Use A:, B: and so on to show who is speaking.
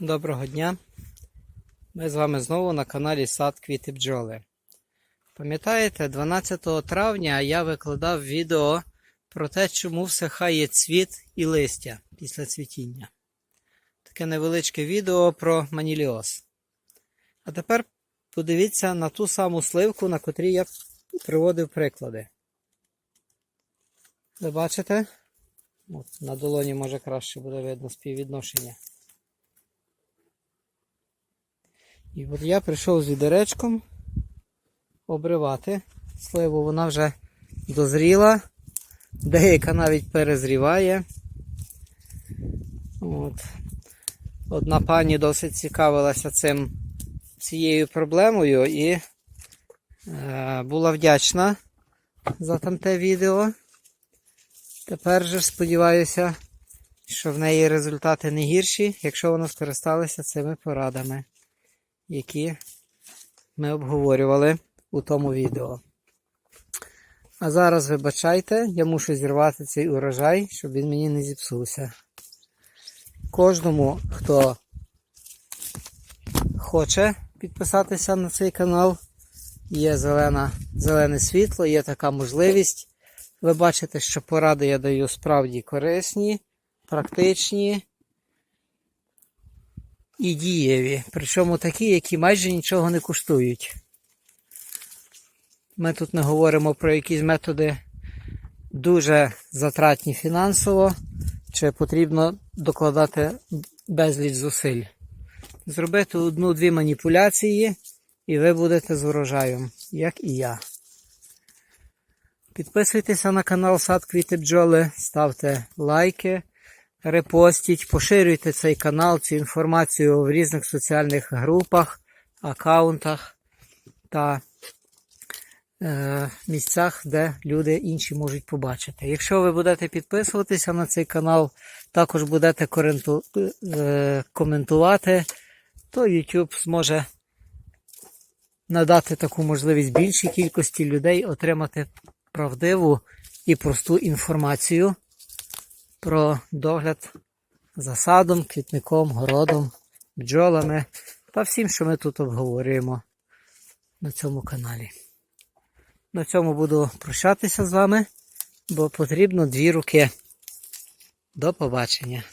A: Доброго дня! Ми з вами знову на каналі Сад Квіти Бджоли. Пам'ятаєте, 12 травня я викладав відео про те, чому всихає цвіт і листя після цвітіння. Таке невеличке відео про маніліоз. А тепер подивіться на ту саму сливку, на котрій я приводив приклади. Ви бачите? От, на долоні може краще буде видно співвідношення. І от я прийшов з відеречком обривати сливу, вона вже дозріла, деяка навіть перезріває. От. Одна пані досить цікавилася цим, цією проблемою і е, була вдячна за тамте відео. Тепер же сподіваюся, що в неї результати не гірші, якщо вона скористалася цими порадами які ми обговорювали у тому відео. А зараз, вибачайте, я мушу зірвати цей урожай, щоб він мені не зіпсувся. Кожному, хто хоче підписатися на цей канал, є зелена, зелене світло, є така можливість. Ви бачите, що поради я даю справді корисні, практичні і дієві. Причому такі, які майже нічого не коштують. Ми тут не говоримо про якісь методи дуже затратні фінансово, чи потрібно докладати безліч зусиль. Зробити одну-дві маніпуляції, і ви будете з урожаєм, як і я. Підписуйтеся на канал Сад Квіти Бджоли, ставте лайки репостіть, поширюйте цей канал, цю інформацію в різних соціальних групах, аккаунтах та е, місцях, де люди інші можуть побачити. Якщо ви будете підписуватися на цей канал, також будете коренту, е, коментувати, то YouTube зможе надати таку можливість більшій кількості людей отримати правдиву і просту інформацію про догляд за садом, квітником, городом, бджолами та всім, що ми тут обговорюємо на цьому каналі. На цьому буду прощатися з вами, бо потрібно дві руки. До побачення!